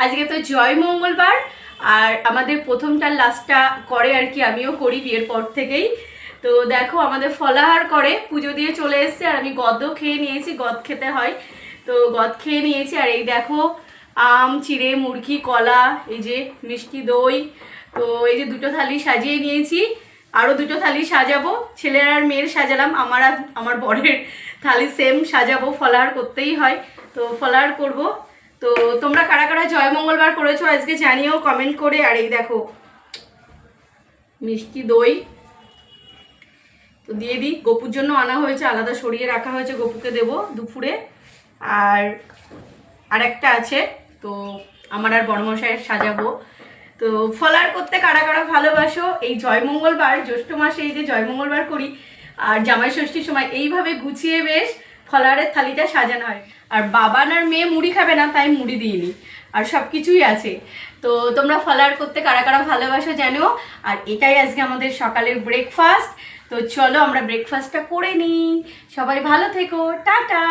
আজকে তো জয় মঙ্গলবার, আর আমাদের প্রথমটা লাস্টটা করে আর কি আমিও করি বিয়ের পর থেকেই। তো দেখো আমাদের ফলাহার করে, পুজো দিয়ে চলে এসছে, আর আমি গদ খেয়ে নিয়েছি, গদ খেতে হয়। তো গদ খেয়ে নিয়েছি, আর এই দেখো আম, চিড়ে, মুরগি, কলা, এই যে মিষ্টি দই, তো এই যে দুটো থালি সাজিয়ে নিয়েছি। আরও দুটো থালি সাজাবো, ছেলের আর মেয়ের সাজালাম, আমার আমার বরের থালি সেম সাজাবো, ফলাহার করতেই হয়। তো ফলাহার করব। তো তোমরা কারা কারা জয় মঙ্গলবার করেছ আজকে জানিও কমেন্ট করে। আর এই দেখো, মিষ্টি দই। তো দিয়ে দিই, গপুর জন্য আনা হয়েছে, আলাদা সরিয়ে রাখা হয়েছে, গপুকে দেব দুপুরে। আর আরেকটা আছে, তো আমার আর বড়মশাইয়ের সাজাবো। তো ফলার করতে কারা কারা ভালোবাসো, এই জয় মঙ্গলবার, জ্যৈষ্ঠ মাসে এই যে জয় মঙ্গলবার করি, আর জামাই ষষ্ঠীর সময় এইভাবে গুছিয়ে বেশ ফলারের থালিটা সাজানো হয়। আর বাবান আর মেয়ে মুড়ি খাবে না, তাই মুড়ি দিইনি। আর সব কিছুই আছে। তো তোমরা ফলার করতে কারা কারা ভালোবাসো জানো। আর এটাই আজকে আমাদের সকালের ব্রেকফাস্ট তো চলো আমরা ব্রেকফাস্টটা করে নিই। সবাই ভালো থেকো। টাটা!